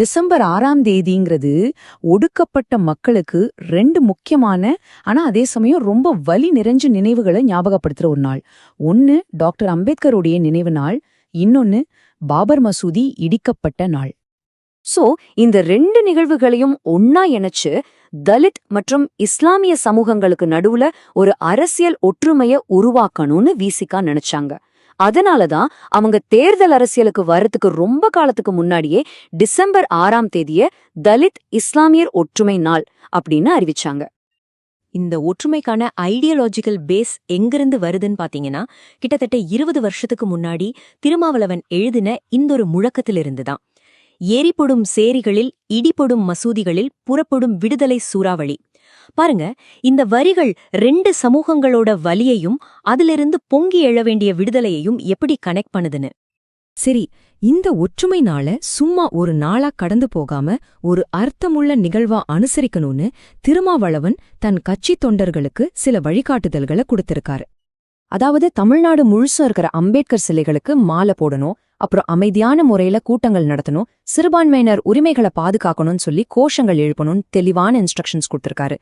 December ஆறாம் தேதிங்கிறது ஒடுக்கப்பட்ட மக்களுக்கு ரெண்டு முக்கியமான ஆனா அதே சமயம் ரொம்ப வலி நிறைஞ்ச நினைவுகளை ஞாபகப்படுத்துற ஒரு நாள். ஒன்னு டாக்டர் அம்பேத்கருடைய நினைவு நாள். இன்னொன்னு பாபர் மசூதி இடிக்கப்பட்ட நாள். சோ இந்த ரெண்டு நிகழ்வுகளையும் ஒன்னா இணைச்சு தலித் மற்றும் இஸ்லாமிய சமூகங்களுக்கு நடுவுல ஒரு அரசியல் ஒற்றுமையை உருவாக்கணும்னு விசிகா நினைச்சாங்க. அதனாலதான் அவங்க தேர்தல் அரசியலுக்கு வர்றதுக்கு ரொம்ப காலத்துக்கு முன்னாடியே டிசம்பர் ஆறாம் தேதிய தலித் இஸ்லாமியர் ஒற்றுமை நாள் அப்படின்னு அறிவிச்சாங்க. இந்த ஒற்றுமைக்கான ஐடியாலஜிக்கல் பேஸ் எங்கிருந்து வருதுன்னு பாத்தீங்கன்னா கிட்டத்தட்ட இருபது வருஷத்துக்கு முன்னாடி திருமாவளவன் எழுதின இந்தொரு முழக்கத்திலிருந்து தான் ஏரிப்பொடும் சேரிகளில் இடிபடும் மசூதிகளில் புறப்படும் விடுதலை சூறாவளி. பாருங்க இந்த வரிகள் ரெண்டு சமூகங்களோட வலியையும் அதிலிருந்து பொங்கி எழ வேண்டிய விடுதலையையும் எப்படி கனெக்ட் பண்ணுதுன்னு. சரி இந்த ஒற்றுமை நாள சும்மா ஒரு நாளா கடந்து போகாம ஒரு அர்த்தமுள்ள நிகழ்வா அனுசரிக்கணும்னு திருமாவளவன் தன் கட்சி தொண்டர்களுக்கு சில வழிகாட்டுதல்களை கொடுத்திருக்காரு. அதாவது தமிழ்நாடு முழுசும் இருக்கிற அம்பேத்கர் சிலைகளுக்கு மாலை போடணும் அப்புறம் அமைதியான முறையில கூட்டங்கள் நடத்தணும் சிறுபான்மையினர் உரிமைகளை பாதுகாக்கணும்னு சொல்லி கோஷங்கள் எழுப்பணும்னு தெளிவான இன்ஸ்ட்ரக்ஷன்ஸ் கொடுத்திருக்காரு.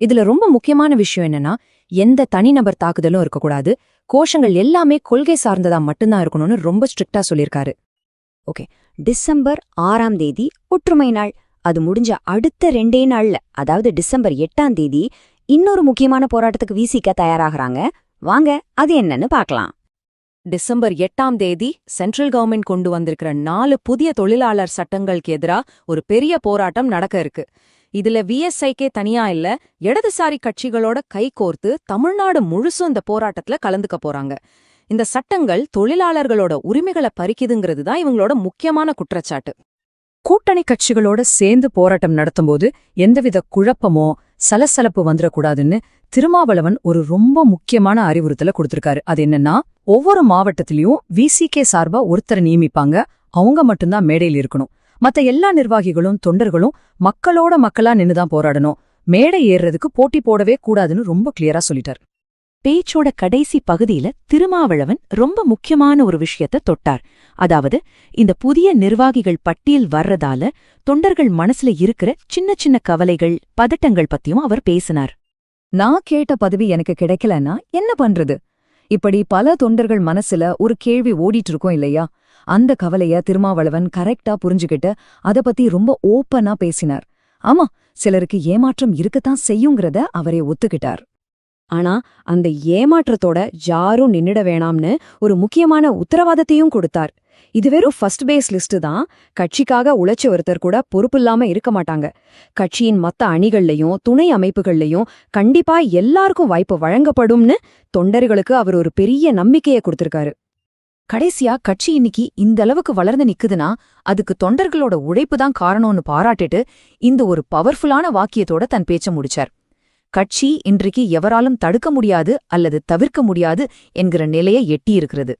இதுல ரொம்ப முக்கியமான விஷயம் என்னன்னா எந்த தனிநபர் தாக்குதலும் இருக்கக்கூடாது. கோஷங்கள் எல்லாமே கொள்கை சார்ந்ததா மட்டும்தான் இருக்கணும்னு ரொம்ப ஸ்ட்ரிக்டா சொல்லியிருக்காரு. டிசம்பர் ஆறாம் தேதி ஒற்றுமை நாள். அது முடிஞ்ச அடுத்த ரெண்டே நாள்ல அதாவது டிசம்பர் எட்டாம் தேதி இன்னொரு முக்கியமான போராட்டத்துக்கு விசிக்க தயாராகிறாங்க. வாங்க அது என்னன்னு பார்க்கலாம். டிசம்பர் எட்டாம் தேதி சென்ட்ரல் கவர்மெண்ட் கொண்டு வந்திருக்கிற நாலு புதிய தொழிலாளர் சட்டங்களுக்கு எதிரா ஒரு பெரிய போராட்டம் நடக்க இருக்கு. இதுல விஎஸ்ஐக்கே தனியா இல்ல இடதுசாரி கட்சிகளோட கைகோர்த்து தமிழ்நாடு முழுசும் இந்த போராட்டத்துல கலந்துக்க போறாங்க. இந்த சட்டங்கள் தொழிலாளர்களோட உரிமைகளை பறிக்குதுங்கிறது தான் இவங்களோட முக்கியமான குற்றச்சாட்டு. கூட்டணி கட்சிகளோட சேர்ந்து போராட்டம் நடத்தும்போது எந்தவித குழப்பமோ சலசலப்பு வந்துடக்கூடாதுன்னு திருமாவளவன் ஒரு ரொம்ப முக்கியமான அறிவுறுத்தலை கொடுத்திருக்காரு. அது என்னன்னா ஒவ்வொரு மாவட்டத்திலயும் விசிகே சார்பா ஒருத்தரை நியமிப்பாங்க. அவங்க மட்டும்தான் மேடையில் இருக்கணும். மத்த எல்லா நிர்வாகிகளும் தொண்டர்களும் மக்களோட மக்களா நின்னுதான் போராடணும். மேடை ஏறுறதுக்கு போட்டி போடவே கூடாதுன்னு ரொம்ப கிளியரா சொல்லிட்டார். பேச்சோட கடைசி பகுதியில திருமாவளவன் ரொம்ப முக்கியமான ஒரு விஷயத்த தொட்டார். அதாவது இந்த புதிய நிர்வாகிகள் பட்டியல் வர்றதால தொண்டர்கள் மனசுல இருக்கிற சின்ன சின்ன கவலைகள் பதட்டங்கள் பத்தியும் அவர் பேசினார். நான் கேட்ட பதவி எனக்கு கிடைக்கலன்னா என்ன பண்றது? இப்படி பல தொண்டர்கள் மனசுல ஒரு கேள்வி ஓடிட்டு இருக்கோம் இல்லையா? அந்த கவலைய திருமாவளவன் கரெக்டா புரிஞ்சுகிட்டு அத பத்தி ரொம்ப ஓப்பனா பேசினார். ஆமா சிலருக்கு ஏமாற்றம் இருக்கத்தான் செய்யுங்கிறத அவரே ஒத்துக்கிட்டார். ஆனா அந்த ஏமாற்றத்தோட யாரும் நின்னுட வேணாம்னு ஒரு முக்கியமான உத்தரவாதத்தையும் கொடுத்தார். இது வெறும் ஃபர்ஸ்ட் பேஸ் லிஸ்ட் தான். கட்சிக்காக உழைச்ச ஒருத்தர் கூட பொறுப்பில்லாம இருக்க மாட்டாங்க. கட்சியின் மத்த அணிகள்லயும் துணை அமைப்புகள்லயும் கண்டிப்பா எல்லாருக்கும் வாய்ப்பு வழங்கப்படும்னு தொண்டர்களுக்கு அவர் ஒரு பெரிய நம்பிக்கையை கொடுத்திருக்காரு. கடைசியா கட்சி இன்னைக்கு இந்த அளவுக்கு வளர்ந்து நிக்குதுன்னா அதுக்கு தொண்டர்களோட உழைப்பு தான் காரணம்னு பாராட்டிட்டு இந்த ஒரு பவர்ஃபுல்லான வாக்கியத்தோட தன் பேச்ச முடிச்சார். கட்சி இன்றைக்கு எவராலும் தடுக்க முடியாது அல்லது தவிர்க்க முடியாது என்கிற நிலையை எட்டியிருக்கிறது.